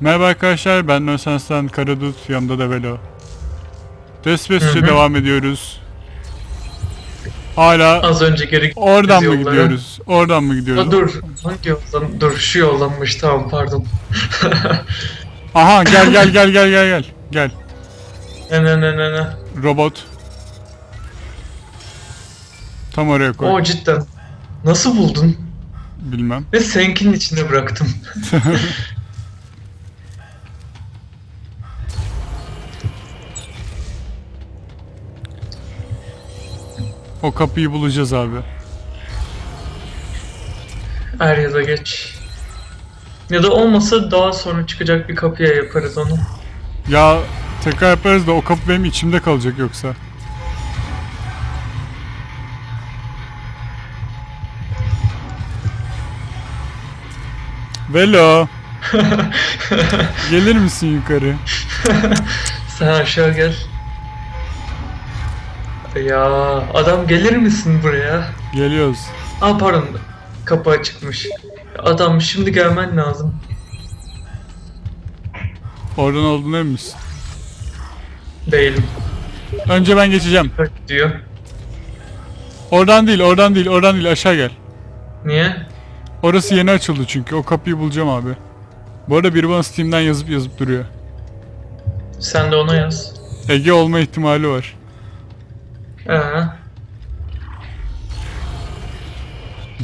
Merhaba arkadaşlar ben Nösensen Karadut yanımda da Velo. Hı hı. devam ediyoruz. Hala Az önce geri oradan mı yollara. gidiyoruz? Oradan mı gidiyoruz? Ha, dur. Hangi yoldan? Dur şu yollanmış tamam pardon. Aha gel gel gel gel gel gel. Gel. ne ne ne ne ne. Robot. Tam oraya koy. O cidden. Nasıl buldun? Bilmem. Ve senkinin içine bıraktım. O kapıyı bulacağız abi. Er ya da geç. Ya da olmasa daha sonra çıkacak bir kapıya yaparız onu. Ya tekrar yaparız da o kapı benim içimde kalacak yoksa. Velo. Gelir misin yukarı? Sen aşağı gel. Ya adam gelir misin buraya? Geliyoruz. Aa pardon kapı açıkmış. Adam şimdi gelmen lazım. Oradan olduğunu emin misin? Değilim. Önce ben geçeceğim. Diyor. Oradan değil, oradan değil, oradan değil. Aşağı gel. Niye? Orası yeni açıldı çünkü. O kapıyı bulacağım abi. Bu arada biri bana Steam'den yazıp yazıp duruyor. Sen de ona yaz. Ege olma ihtimali var. Ee,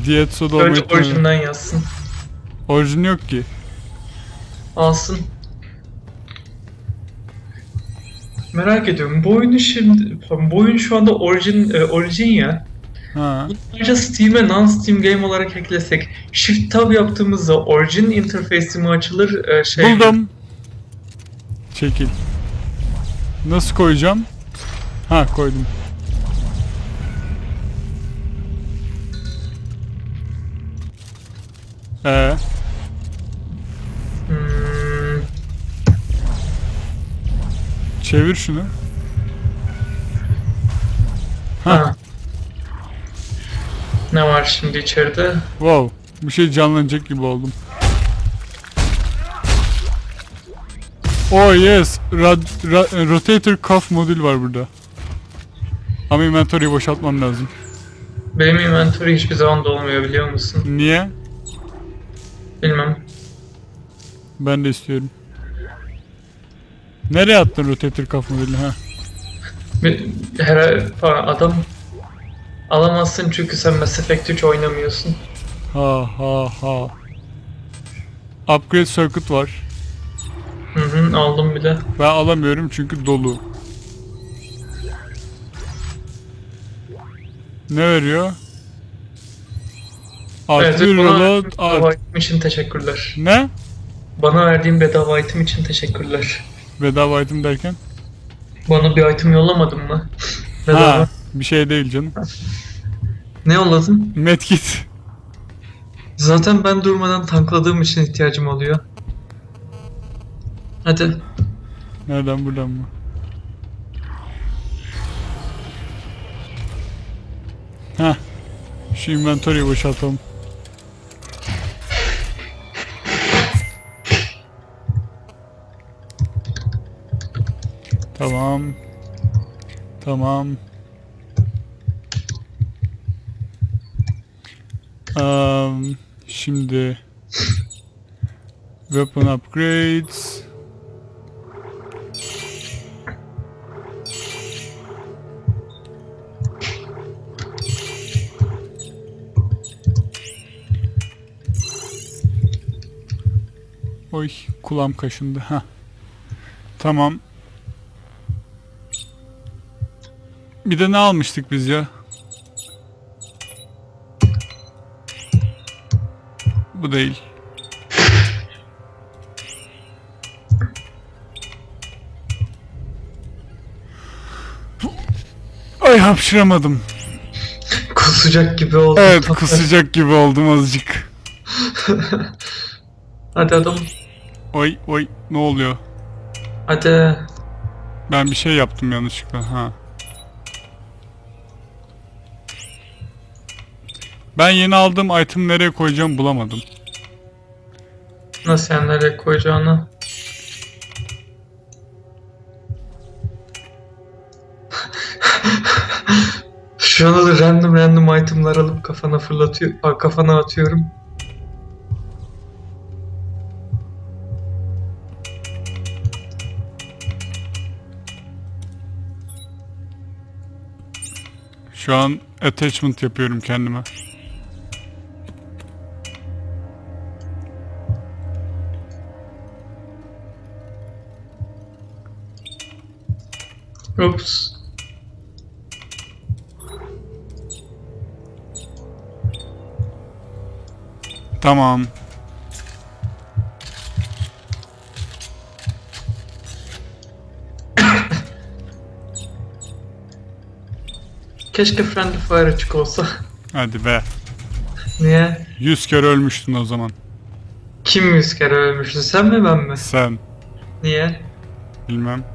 Dietso'da olma önce ihtimali orijinden yazsın. Orijin yok ki. Alsın. Merak ediyorum. Bu oyunu şimdi bu oyun şu anda Origin e, Origin ya. Ha. Ayrıca Steam'e non-Steam game olarak eklesek Shift Tab yaptığımızda Origin interface'i mi açılır e, şey? Buldum. Çekil. Nasıl koyacağım? Ha koydum. Ee, Hmm, çevir şunu. Ha. ha. Ne var şimdi içeride? Wow. Bir şey canlanacak gibi oldum. Oh yes. Rad, ra- rotator cuff modül var burada. Ama inventory'yi boşaltmam lazım. Benim inventory hiçbir zaman dolmuyor biliyor musun? Niye? Bilmem. Ben de istiyorum. Nereye attın rotator modülünü ha? Her adam alamazsın çünkü sen Mass Effect 3 oynamıyorsun. Ha ha ha. Upgrade circuit var. Hı hı aldım bile. Ben alamıyorum çünkü dolu. Ne veriyor? Artı bana reload bedava item için teşekkürler. Ne? Bana verdiğin bedava item için teşekkürler. Bedava item derken? Bana bir item yollamadın mı? Bedava. Ha, bir şey değil canım. Ne yolladın? Medkit. Zaten ben durmadan tankladığım için ihtiyacım oluyor. Hadi. Nereden buradan mı? Heh. Şu inventory'yi boşaltalım. Tamam. Tamam. Um, şimdi Weapon upgrades. Oy kulağım kaşındı. Ha. Tamam. Bir de ne almıştık biz ya? Bu değil. Ay hapşıramadım. Kusacak gibi oldu. Evet kusacak gibi oldum azıcık. Hadi adam. Oy oy ne oluyor? Hadi. Ben bir şey yaptım yanlışlıkla. Ha. Ben yeni aldığım item nereye koyacağım bulamadım. Nasıl yani nereye koyacağını? Şu an random random itemlar alıp kafana fırlatıyor, kafana atıyorum. Şu an attachment yapıyorum kendime. Oops. Tamam. Keşke Friendly Fire açık olsa. Hadi be. Niye? 100 kere ölmüştün o zaman. Kim yüz kere ölmüştü? Sen mi ben mi? Sen. Niye? Bilmem.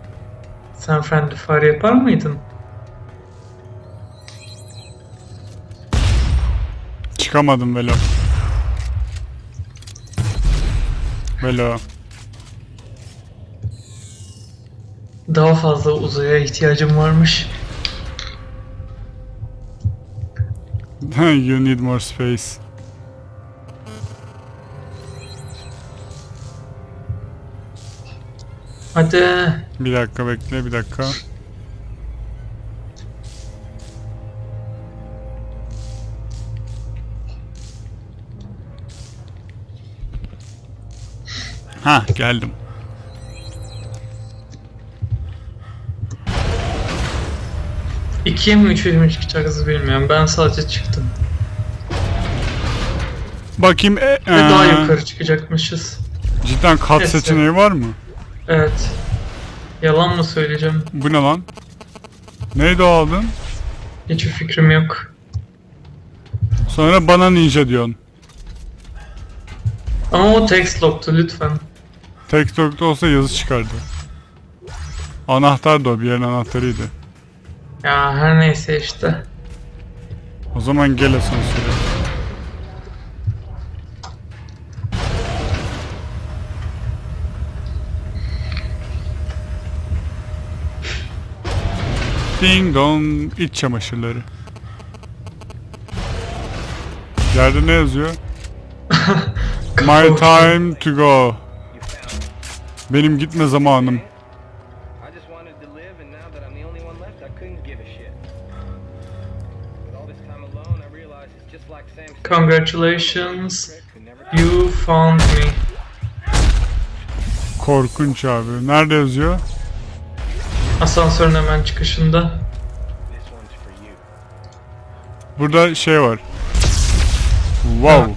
Sen Friendly Fire yapar mıydın? Çıkamadım Velo. Velo. Daha fazla uzaya ihtiyacım varmış. you need more space. Hadi. Bir dakika bekle bir dakika. Ha geldim. İkiye mi üçe mi çıkacağız bilmiyorum. Ben sadece çıktım. Bakayım. E, Ve daha ee, yukarı çıkacakmışız. Cidden kat Neyse. seçeneği var mı? Evet. Yalan mı söyleyeceğim? Bu ne lan? Neydi o aldın? Hiçbir fikrim yok. Sonra bana ninja diyorsun. Ama o text lock'tu lütfen. Tek nokta olsa yazı çıkardı. Anahtar da o bir yerin anahtarıydı. Ya her neyse işte. O zaman gel asansöre. Ding dong iç çamaşırları. Yerde ne yazıyor? My time to go. Benim gitme zamanım. Congratulations. You found me. Korkunç abi. Nerede yazıyor? Asansörün hemen çıkışında. Burada şey var. Wow.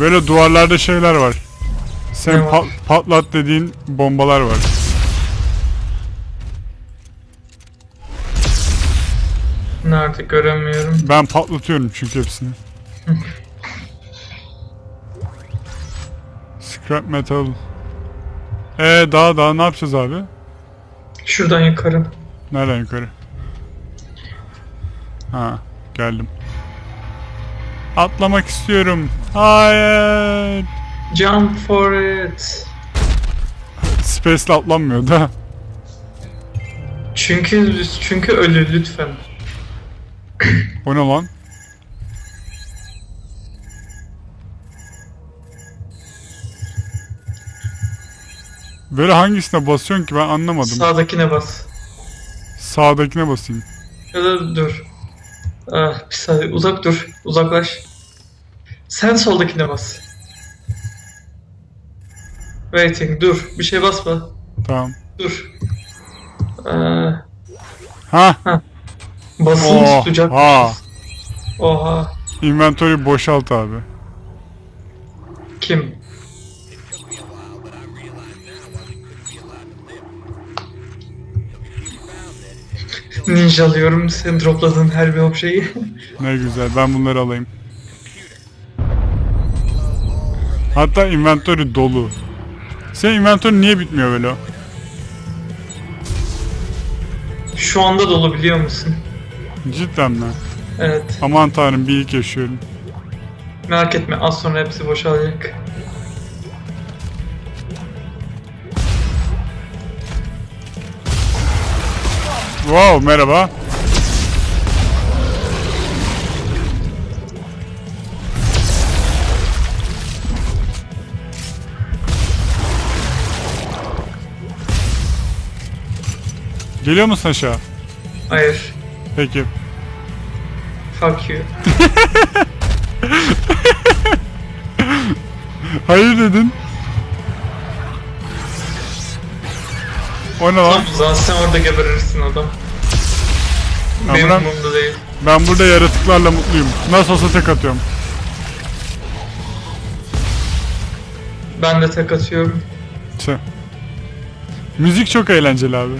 Böyle duvarlarda şeyler var. Sen Ne var? pat- patlat dediğin bombalar var. Nerede göremiyorum. Ben patlatıyorum çünkü hepsini. Scrap metal. Ee daha daha ne yapacağız abi? Şuradan yukarı. Nereden yukarı? Ha, geldim. Atlamak istiyorum. Hayır. Jump for it. Space'le atlanmıyor da. Çünkü çünkü ölü lütfen. O ne lan? Böyle hangisine basıyorsun ki ben anlamadım. Sağdakine bas. Sağdakine basayım. Ya da dur. Ah, bir saniye uzak dur. Uzaklaş. Sen soldakine bas. Waiting dur. Bir şey basma. Tamam. Dur. Ee, Ha, basılı Oha. tutacak. Oha. inventory boşalt abi. Kim? Ninjalıyorum senin dropladığın her bir objeyi. Ne güzel. Ben bunları alayım. Hatta inventory dolu. Senin inventory niye bitmiyor böyle? Şu anda dolu biliyor musun? Cidden mi? Evet. Aman tanrım bir ilk yaşıyorum. Merak etme az sonra hepsi boşalacak. Wow merhaba. Geliyor musun aşağı? Hayır. Peki. Fuck you. Hayır dedin. O ne lan? Zaman sen orada geberirsin adam. Benim Amram- umurumda değil. Ben burada yaratıklarla mutluyum. Nasıl olsa tek atıyorum. Ben de tek atıyorum. Tüh. Müzik çok eğlenceli abi.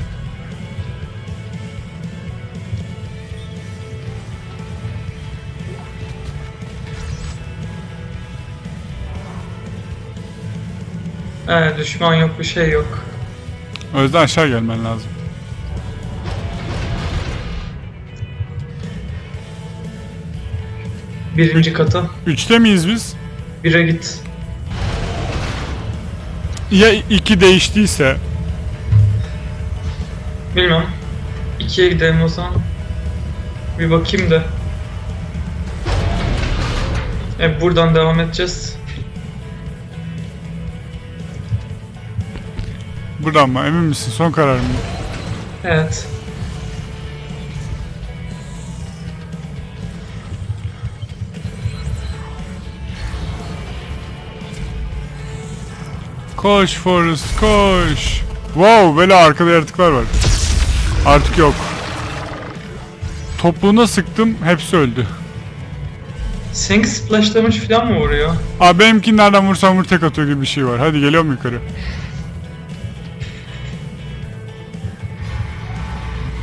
Ee, düşman yok bir şey yok. O yüzden aşağı gelmen lazım. Birinci kata. Üçte miyiz biz? Bire git. Ya iki değiştiyse? Bilmem. İkiye gidelim o zaman. Bir bakayım da. E buradan devam edeceğiz. Buradan mı? Emin misin? Son karar mı? Evet. Koş Forrest koş. Wow böyle arkada yaratıklar var. Artık yok. Topuğuna sıktım hepsi öldü. Seninki splashlamış falan mı vuruyor? Abi benimki nereden vursam vur tek atıyor gibi bir şey var. Hadi geliyorum yukarı.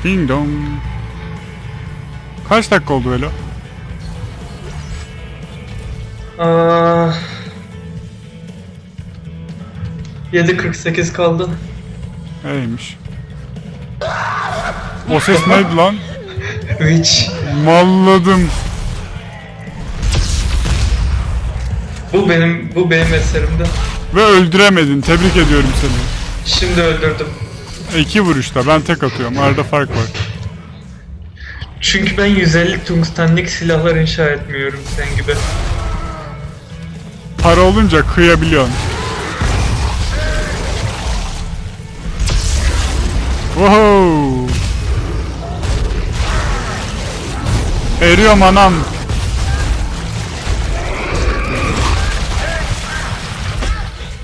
Ding dong. Kaç dakika oldu Velo? Aa, 7.48 kaldı. Neymiş? O ses neydi lan? Witch. Malladım. Bu benim bu benim eserimdi. Ve öldüremedin. Tebrik ediyorum seni. Şimdi öldürdüm. İki vuruşta. Ben tek atıyorum. Arada fark var. Çünkü ben 150 tungstenlik silahlar inşa etmiyorum sen gibi. Para olunca kıyabiliyorsun. Wow. Eriyorum anam.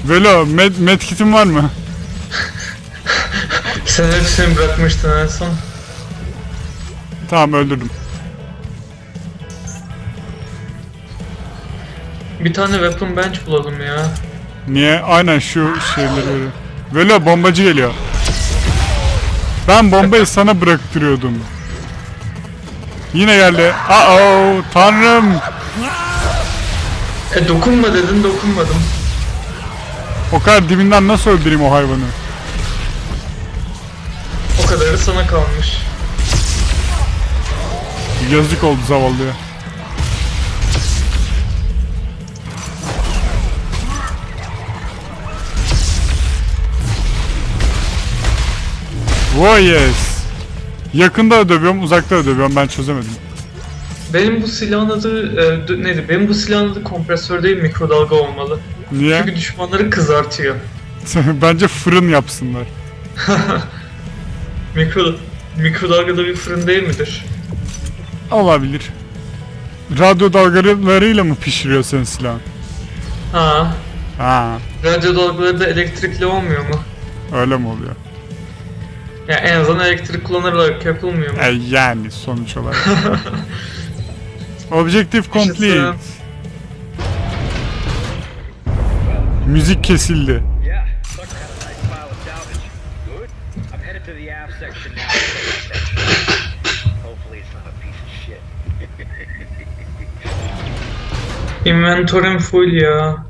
Velo, med, medkit'in var mı? Sen hepsini bırakmıştın en son. Tamam öldürdüm. Bir tane weapon bench bulalım ya. Niye? Aynen şu şeyleri öyle. Velo bombacı geliyor. Ben bombayı sana bıraktırıyordum. Yine geldi. Aa tanrım. E dokunma dedin dokunmadım. O kadar dibinden nasıl öldüreyim o hayvanı? Kadarı sana kalmış. Yazık oldu zavallıya. Oh yes. Yakında da dövüyorum, uzakta da dövüyorum. Ben çözemedim. Benim bu silahın adı e, d- neydi? Benim bu silahın adı kompresör değil mikrodalga olmalı. Niye? Çünkü düşmanları kızartıyor. Bence fırın yapsınlar. Mikro mikrodalga da bir fırın değil midir? Olabilir. Radyo dalgalarıyla mı pişiriyor senin silahın? Ha. Ha, Radyo dalgaları da elektrikli olmuyor mu? öyle mi oluyor? Ya en azından elektrik kullanarak yapılmıyor mu? E yani sonuç olarak. Objective complete. Müzik kesildi. Inventory'm full ya.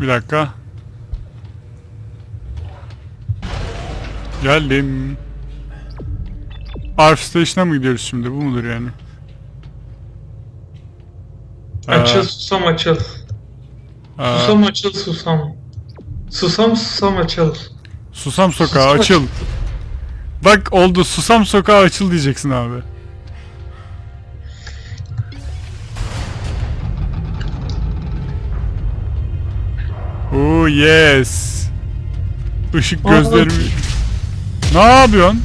Bir dakika. Geldim. Arf Station'a mı gidiyoruz şimdi? Bu mudur yani? Açıl susam açıl. aa, Susam açıl susam. Susam susam açıl. Susam Sokağı Susam açıl. Bak oldu. Susam Sokağı açıl diyeceksin abi. Yes. Işık Aa, gözlerimi Ne yapıyorsun?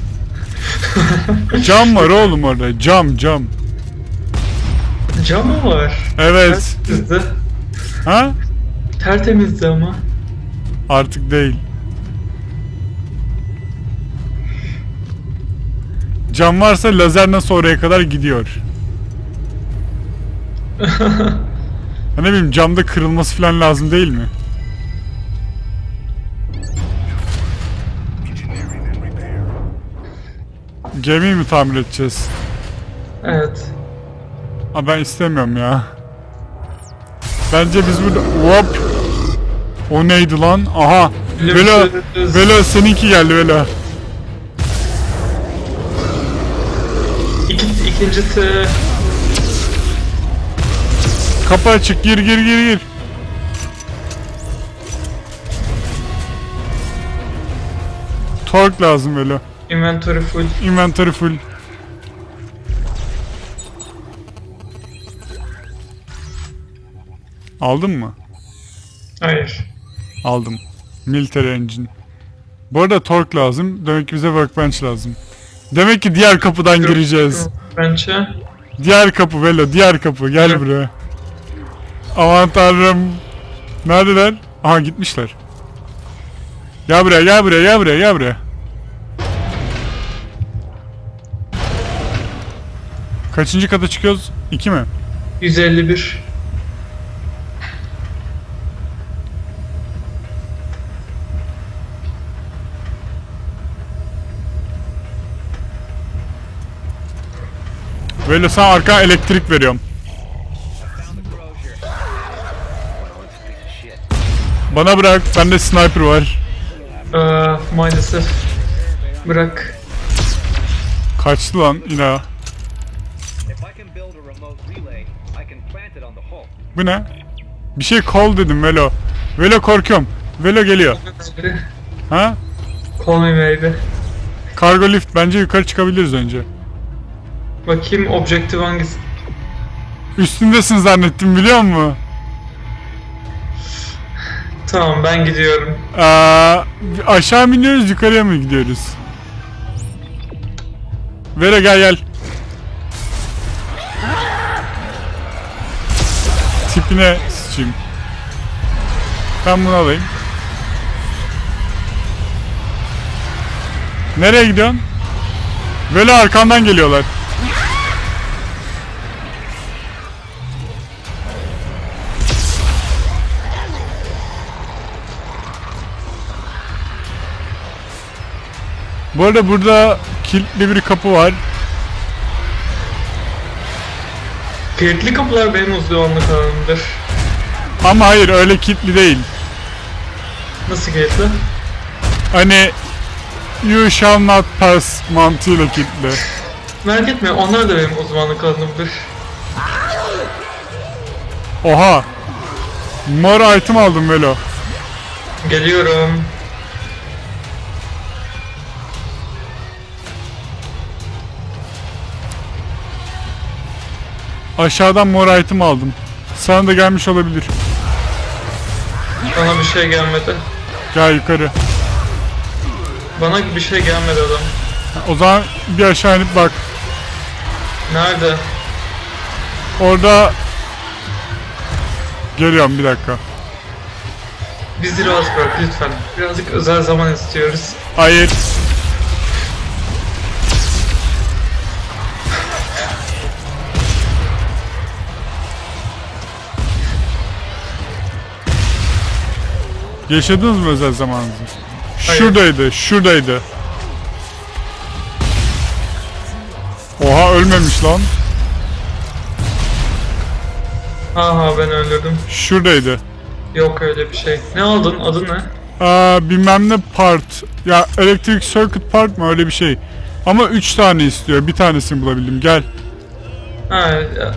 Cam var oğlum orada. Cam cam. Cam mı var? Evet. Tertemizdi. Ha? Tertemizdi ama. Artık değil. Cam varsa lazer nasıl oraya kadar gidiyor? Ne bileyim camda kırılması falan lazım değil mi? Gemiyi mi tamir edeceğiz? Evet. Ha ben istemiyorum ya. Bence biz burada... Hop! O neydi lan? Aha! Velo! Velo seninki geldi Velo. İki, ikincisi Kapı açık gir gir gir gir. Tork lazım Velo. İnventory full. Inventory full. Aldın mı? Hayır. Aldım. Military engine. Bu arada tork lazım. Demek ki bize workbench lazım. Demek ki diğer kapıdan gireceğiz. Bence. Diğer kapı Velo, diğer kapı. Gel Evet. buraya. Aman tanrım. Neredeler? Aha gitmişler. Gel buraya, gel buraya, gel buraya, gel buraya. Kaçıncı kata çıkıyoruz? İki mi? 151. Velo sana arka elektrik veriyorum. Bana bırak, bende sniper var. Ee, maalesef. Bırak. Kaçtı lan ina. Bu ne? Bir şey call dedim Velo. Velo korkuyorum. Velo geliyor. Ha? Call me baby. Kargo lift bence yukarı çıkabiliriz önce. Bakayım objektif hangisi? Üstündesin zannettim biliyor musun? Tamam ben gidiyorum. Aa, aşağı mı iniyoruz yukarıya mı gidiyoruz? Vero gel gel. Tipine sıçayım. Ben bunu alayım. Nereye gidiyorsun? Böyle arkandan geliyorlar. Bu arada burada kilitli bir kapı var. Kilitli kapılar benim uzmanlık alanımdır. Ama hayır öyle kilitli değil. Nasıl kilitli? Hani you shall not pass mantığıyla kilitli. Merak etme onlar da benim uzmanlık alanımdır. Oha. Mor item aldım Velo. Geliyorum. Aşağıdan mor item aldım. Sana da gelmiş olabilir. Bana bir şey gelmedi. Gel yukarı. Bana bir şey gelmedi adam. O zaman bir aşağı inip bak. Nerede? Orada Geliyorum bir dakika. Bizi rahat bırak lütfen. Birazcık özel zaman istiyoruz. Hayır. Yaşadınız mı özel zamanınızı? Hayır. Şuradaydı, şuradaydı. Oha ölmemiş lan. Aha ben öldürdüm. Şuradaydı. Yok öyle bir şey. Ne aldın? Adı ne? Aa, bilmem ne part. Ya elektrik circuit part mı öyle bir şey. Ama 3 tane istiyor. Bir tanesini bulabildim. Gel. Ha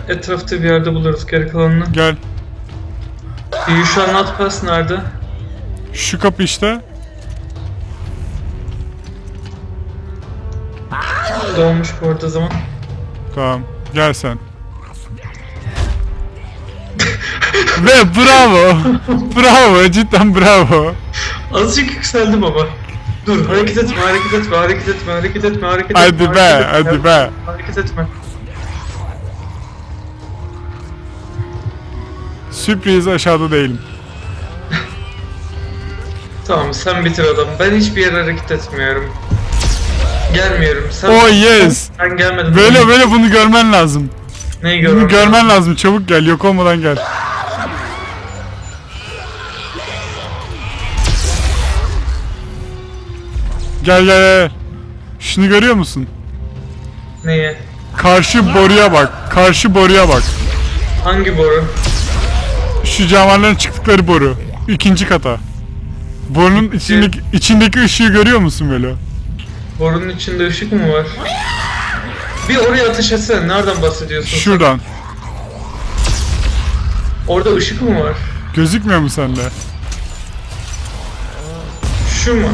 etrafta bir yerde buluruz geri kalanını. Gel. You shall not pass nerede? Şu kapı işte. Dolmuş bu arada zaman. Tamam. Gel sen. Ve bravo. bravo. Cidden bravo. Azıcık yükseldim ama. Dur hareket etme hareket etme hareket etme hareket etme hareket etme. Hadi be, hareket etme, hadi be. Hareket etme. Sürpriz aşağıda değilim. Tamam sen bitir adam. Ben hiçbir yere hareket etmiyorum. Gelmiyorum. Sen, Oh yes. Sen gelmedin. Böyle böyle bunu görmen lazım. Neyi Bunu görmem? görmen lazım. Çabuk gel. Yok olmadan gel. Gel gel gel. Şunu görüyor musun? Neyi? Karşı boruya bak. Karşı boruya bak. Hangi boru? Şu canavarların çıktıkları boru. İkinci kata. Borunun içindeki, içindeki ışığı görüyor musun böyle? Borunun içinde ışık mı var? Bir oraya ateş etsene. Nereden bahsediyorsun? sen? Şuradan. Orada ışık mı var? Gözükmüyor mu sende? Şu mu?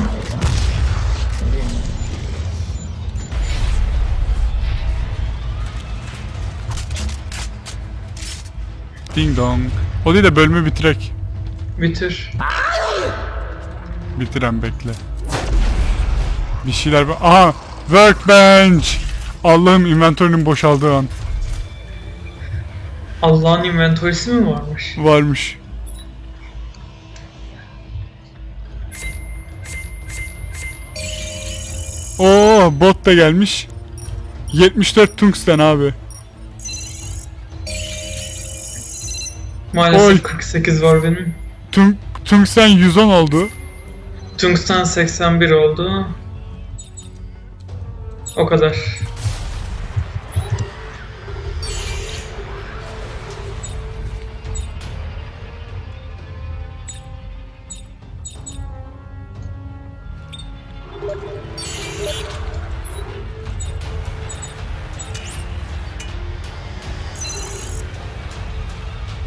Ding dong. O değil de bölümü bitirek. Bitir. Bitiren bekle. Bir şeyler... Aha! Workbench! Allah'ım inventörünün boşaldığı an. Allah'ın inventörisi mi varmış? Varmış. Oo, bot da gelmiş. 74 tungsten abi. Maalesef Oy. 48 var benim. Tung, tungsten 110 oldu. Tungsten 81 oldu. O kadar.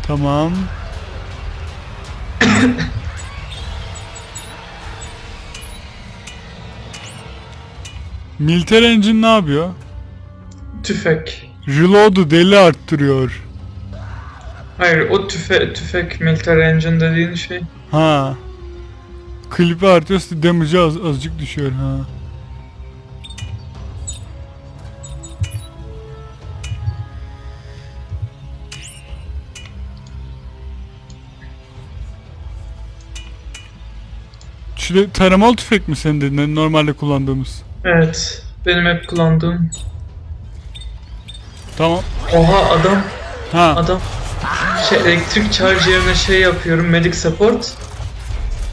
Tamam. Militer Engine ne yapıyor? Tüfek. Reload'u deli arttırıyor. Hayır o tüfe tüfek military engine dediğin şey. Ha. Klipi artıyorsa damage'ı az, azıcık düşüyor ha. Şöyle taramalı tüfek mi senin dediğin normalde kullandığımız? Evet. Benim hep kullandığım. Tamam. Oha adam Ha. adam şey elektrik charge yerine şey yapıyorum medic support.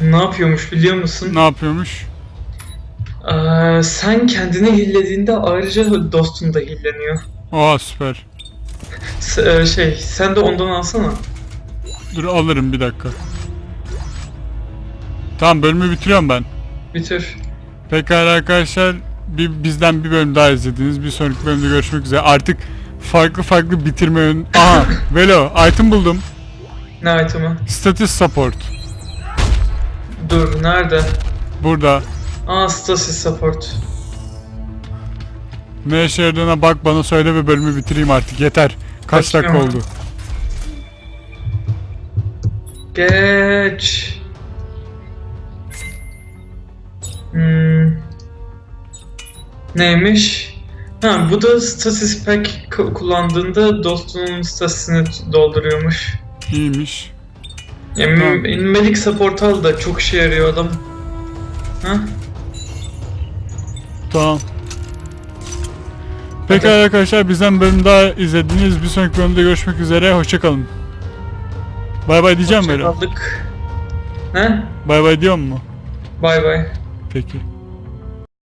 Ne yapıyormuş biliyor musun? Ne yapıyormuş? Ee, sen kendini hillediğinde ayrıca dostun da hilleniyor. Oha süper. S- şey sen de ondan alsana. Dur alırım bir dakika. Tamam bölümü bitiriyorum ben. Bitir. Pekala arkadaşlar bir, bizden bir bölüm daha izlediniz. Bir sonraki bölümde görüşmek üzere. Artık farklı farklı bitirme ön... Aha Velo item buldum. Ne item'ı? Status support. Dur nerede? Burada. Aa stasis support. Ne işe yaradığına bak bana söyle ve bölümü bitireyim artık yeter. Kaç Kaçıyor dakika mu? oldu? Geç. Hmm. Neymiş? Ha bu da stasis pack ku- kullandığında dostunun stasisini dolduruyormuş. İyiymiş. Ya, Tamam. Medic support al da çok işe yarıyor adam. Ha? Tamam. Pekala arkadaşlar bizden bölüm daha izlediniz. Bir sonraki bölümde görüşmek üzere. Hoşçakalın. Bay bay diyeceğim böyle. Kaldık. Ne? Bay bay diyor mu? Bay bay. Peki.